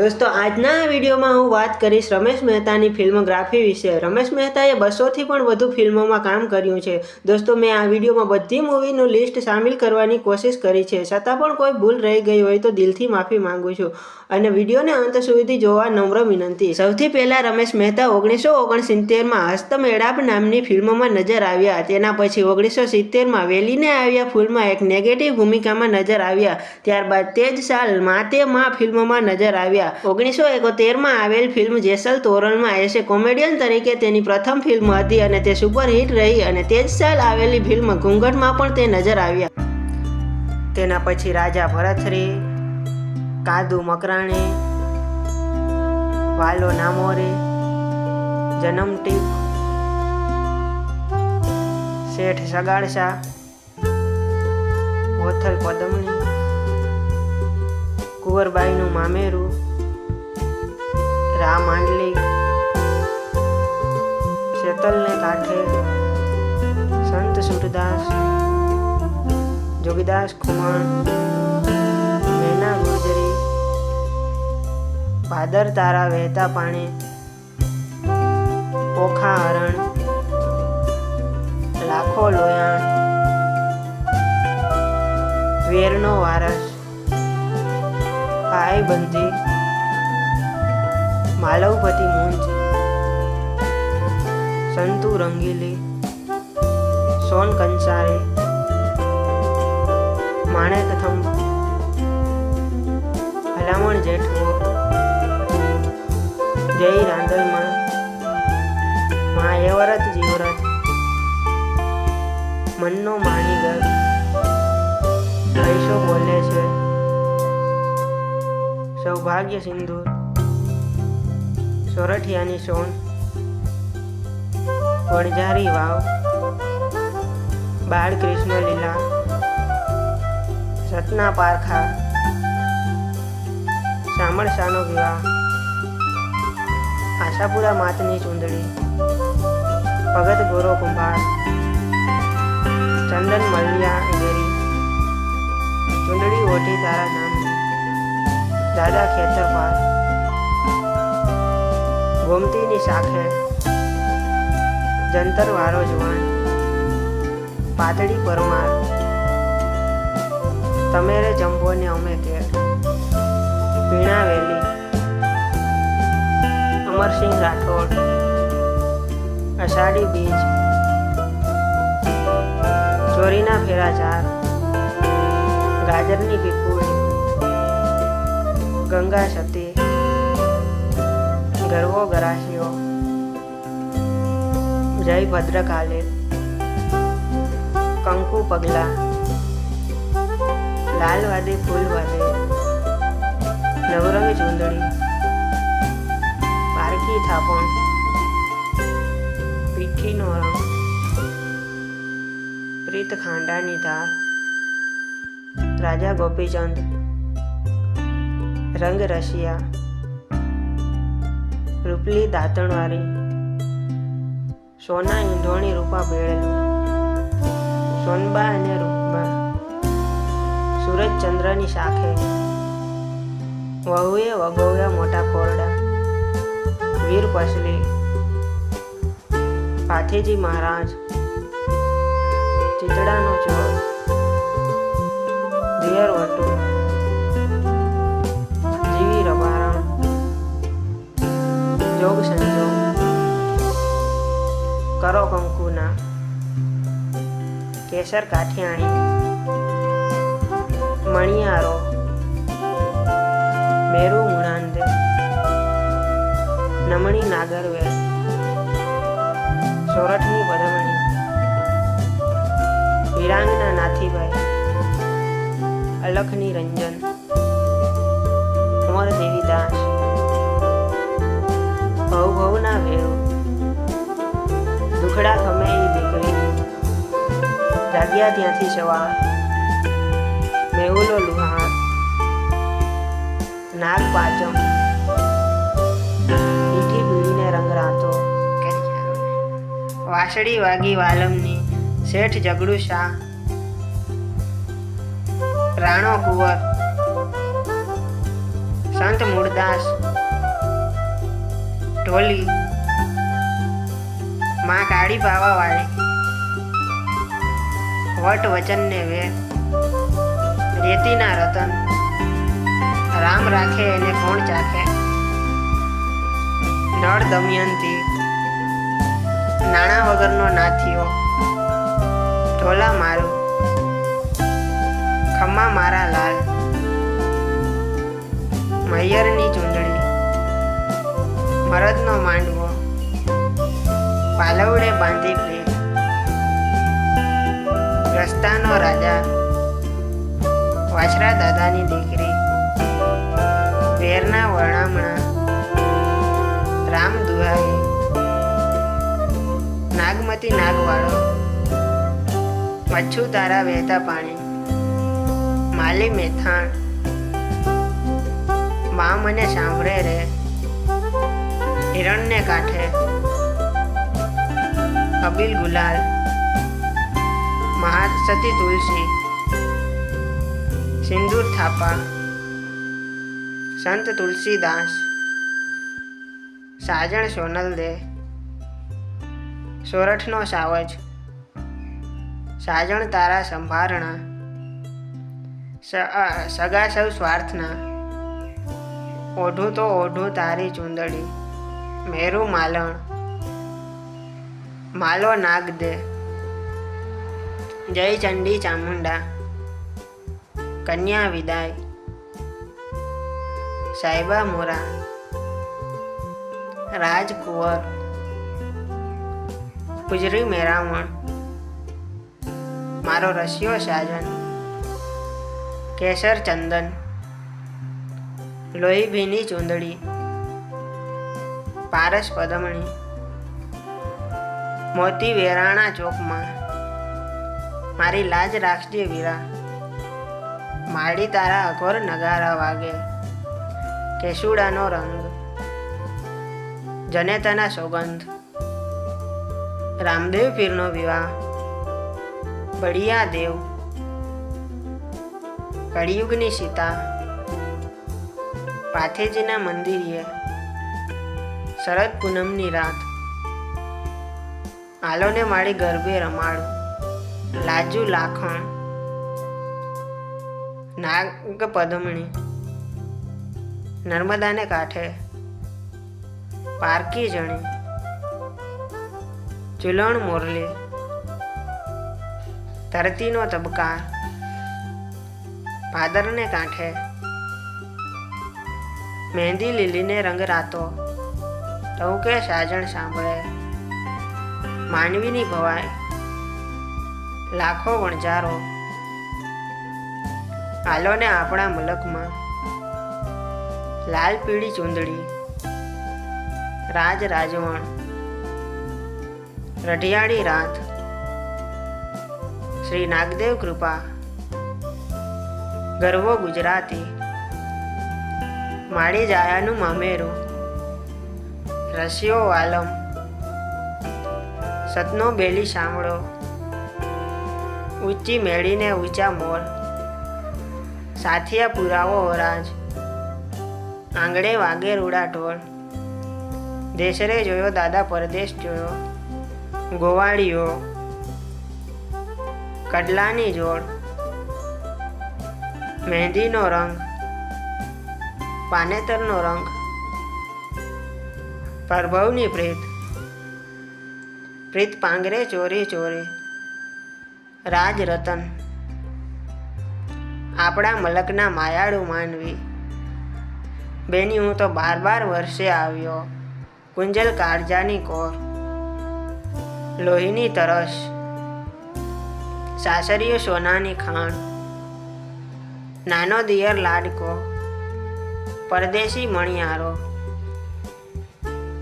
દોસ્તો, આજના વિડીયોમાં હું વાત કરીશ રમેશ મહેતાની ફિલ્મોગ્રાફી વિશે. રમેશ મહેતાએ બસોથી પણ વધુ ફિલ્મોમાં કામ કર્યું છે. દોસ્તો, મેં આ વિડીયોમાં બધી મૂવીનું લિસ્ટ સામેલ કરવાની કોશિશ કરી છે. છતાં પણ કોઈ ભૂલ રહી ગઈ હોય તો દિલથી માફી માંગુ છું અને વિડીયોને અંત સુધી જોવા નમ્ર વિનંતી. સૌથી પહેલાં રમેશ મહેતા ઓગણીસો ઓગણસિત્તેરમાં હસ્તમેળાપ નામની ફિલ્મમાં નજર આવ્યા. તેના પછી ઓગણીસો સિત્તેરમાં વેલીને આવ્યા ફિલ્મમાં એક નેગેટિવ ભૂમિકામાં નજર આવ્યા. ત્યારબાદ તે જ સાલ માતે મા ફિલ્મમાં નજર આવ્યા. ઓગણીસો એકોતેરમાં આવેલ ફિલ્મ જેસલ તોરણમાં એસે કોમેડિયન તરીકે તેની પ્રથમ ફિલ્મ હતી અને તે સુપરહિટ રહી અને તે જ સાલ આવેલી ફિલ્મ ઘૂંઘટમાં પણ તે નજર આવ્યા. તેના પછી રાજા ભરથરી, કાદુ મકરાણી, વાલો નામોરે, જન્મ ટીપ, શેઠ સગાડશા હોથલ પદમણી, કુંવરબાઈનું મામેરું રા માંડલી શેતલને કાંઠે, સંત સુરદાસ, જોગીદાસ ખુમાણ, મેના ગુર્જરી, ભાદર તારા વહેતા પાણી, ઓખા હરણ, લાખો લોયાણ, વેરનો વારસ ભાઈબંધી માલવપતિ મુંજ સંતુ રંગીલી, સોન કંસારે માણેક થંભ ભલામણ જેઠવો, જય રાંદલમાં મા એવરત જીવરત મનનો માણીગર પૈસો બોલે છે. સૌભાગ્ય સિંદૂર સોરઠિયાની સોન. વણઝારી વાવ. બાળ કૃષ્ણ લીલા. સતના પારખા. શામળશાનો વિવાહ. આશાપુરા માતની ચૂંદડી. ભગત ગોરો કુંભાર. ચંદન મલિયા ગેરી ચૂંદડી ઓઢી તારા નામ દાદા ખેતરપાલ ગોમતીની શાખે જંતરવાળો જવાન પાતળી પરમાર તમે રે જંબો ને અમે કે પીણા વેલી અમરસિંહ રાઠોડ, અષાઢી બીજ, ચોરીના ફેરા ચાર ગાજરની પીપુડી ગંગા સતી ગરવો ગરાશીઓ જય ભદ્રકાલે. કંકુ પગલા. લાલ વાદે ફૂલ વાદે. નવરંગ ચૂંદડી. પારખી થાપણ. પીઠીનો રંગ. પ્રીત ખાંડાની ધાર. રાજા ગોપીચંદ. રંગ રશિયા. રૂપલી દાંતણવાળી. સોના ઈંધોણી રૂપા બેળેલું સોનબા અને રૂપમાં. સૂરજ ચંદ્રની શાખે. વહુએ વગોવ્યા મોટા કોરડા. વીર પસલી. પાથેજી મહારાજ. ચિતડાનો ચોર. દિયર વટુ. જોગ સંજોગ કરો કંકુના કેસર કાઠિયાણી મણિયારો મેરુ મુણાંદ નમણી નાગરવેલ સોરઠની પદમણી વિરાંગના નાથીભાઈ અલખની રંજન દુખડા ખમે એ દીકરી. જાગ્યા ત્યાંથી સવાર મેહુલો લુહાર નાગ પાચમ. મીઠી બીડીને રંગ રાતો. વાગી વાલમની. શેઠ જગડુ શાહ રાણો કુંવર. સંત મૂળદાસ. ઢોલી. માં કાળી પાવાવાળી વટ વચનને વેર રેતીના રતન. રામ રાખે એને કોણ ચાખે. નળ દમયંતી. નાણા વગરનો નાથીઓ. ઢોલા મારું. ખમ્મા મારા લાલ. મૈયરની ચૂંદડી. મરદનો માંડવો. પાલવડે બાંધી લે રસ્તાનો રાજા વાછરા દાદાની દીકરી વેરના વણામણા રામ દુહાઈ નાગમતી નાગવાળો મચ્છુ તારા વહેતા પાણી, માલી મેથાણ મા મને સાંભળે રે હિરણને કાંઠે અબિલ ગુલાલ મહાસતી તુલસી, સિંદૂર થાપા, સંત તુલસીદાસ સાજણ સોનલ દે, સોરઠનો સાવજ, સાજણ તારા સંભારણા સગા સૌ સ્વાર્થના, ઓઢું તો ઓઢું તારી ચૂંદડી, મેરું માલણ માલો નાગ દે. જય ચંડી ચામુંડા. કન્યા વિદાય. સાહેબા મોરા. રાજકુંવર. ગુજરી મેરામણ. મારો રસિયો સાજન. કેસર ચંદન. લોહી ભીની ચૂંદડી. પારસ પદમણી. મોતી વેરાણા ચોકમાં. મારી લાજ રાખજે વીરા. માળી તારા અઘોર નગારા વાગે. કેસુડાનો રંગ. જનેતાના સોગંધ. રામદેવ પીરનો વિવાહ. બળિયા દેવ. કળિયુગની સીતા. પાથેજીના મંદિરે શરદ પૂનમની રાત. આલોને માળી ગરબે રમાડું. લાજુ લાખણ. નાગ પદમણી. નર્મદાને કાંઠે પારકી જણી. ચુલણ મોરલી. ધરતીનો તબકાર ભાદરને કાંઠે મહેંદી લીલીને રંગ રાતો ટહુકે સાજણ સાંભળે. માનવીની ભવાય લાખો વણજારો હાલોને આપણા મલકમાં. લાલ પીળી ચૂંદડી. રાજ રાજવણ. રઢિયાળી રાત. શ્રી નાગદેવ કૃપા. ગરવો ગુજરાતી. માળી જાયાનું મામેરું. રસિયો વાલમ. સતનો બેલી સાંભળો. ઊંચી મેળીને ઊંચા મોર. સાથિયા પુરાવો ઓરાજ આંગળે વાગે રૂડા ઢોળ દેશરે જોયો, દાદા પરદેશ જોયો. ગોવાળીઓ. કડલાની જોડ. મહેંદીનો રંગ. પાનેતરનો રંગ. પ્રભવની પ્રીત. પ્રીત પાંગરે, ચોરી ચોરી. રાજ રતન આપણા મલકના માયાળુ માનવી. બેની હું તો બાર બાર વર્ષે આવ્યો. કુંજલ કાળજાની કોર. લોહીની તરસ. સાસરીઓ સોનાની ખાણ. નાનો દિયર લાડકો. પરદેશી મણિયારો.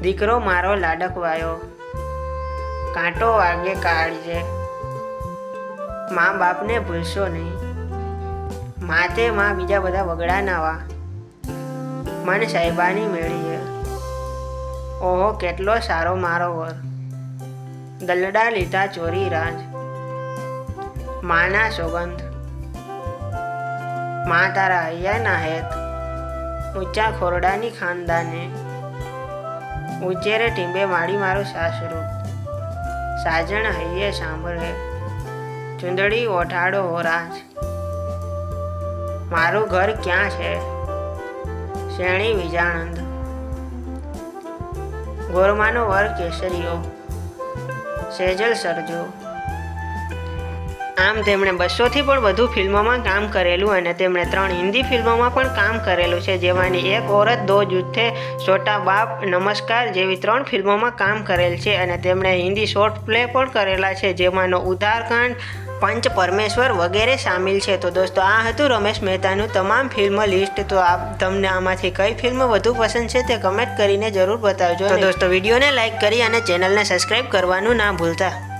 દીકરો મારો લાડકવાયો. કાંટો વાગે કાળજે મા બાપને ભૂલશો નહીં. માથે માં બીજા બધા વગડા નાવા મન સાહેબાની મેળીએ. ઓહો, કેટલો સારો મારો વર. દલડા લીધા ચોરી રાજ. માના સોગંધ. મા તારા હૈયાના હેત. ઊંચા ખોરડાની ખાનદાને. ઉચ્ચેરે ટીંબે માડી મારું સાસરું. સાજણ હૈયે સાંભળે. ચુંદડી ઓઠાડો હોરાજ મારું ઘર ક્યાં છે? શ્રેણી વિજાણંદ. ગોરમાનો વર કેસરીઓ. સેજલ સરજો. આમ તેમણે બસોથી પણ વધુ ફિલ્મોમાં કામ કરેલું અને તેમણે ત્રણ હિન્દી ફિલ્મોમાં પણ કામ કરેલું છે જેમાંની એક ઓરત દો જૂથે છોટા બાપ નમસ્કાર જેવી ત્રણ ફિલ્મોમાં કામ કરેલ છે અને તેમણે હિન્દી શોર્ટ પ્લે પણ કરેલા છે જેમાંનો ઉદારકાંડ પંચ પરમેશ્વર વગેરે સામેલ છે. તો દોસ્તો આ હતું રમેશ મહેતાનું તમામ ફિલ્મ લિસ્ટ. તો આપ તમને આમાંથી કઈ ફિલ્મ વધુ પસંદ છે તે કમેન્ટ કરીને જરૂર બતાવજો તો દોસ્તો વિડીયોને લાઇક કરી અને ચેનલને સબસ્ક્રાઈબ કરવાનું ના ભૂલતા.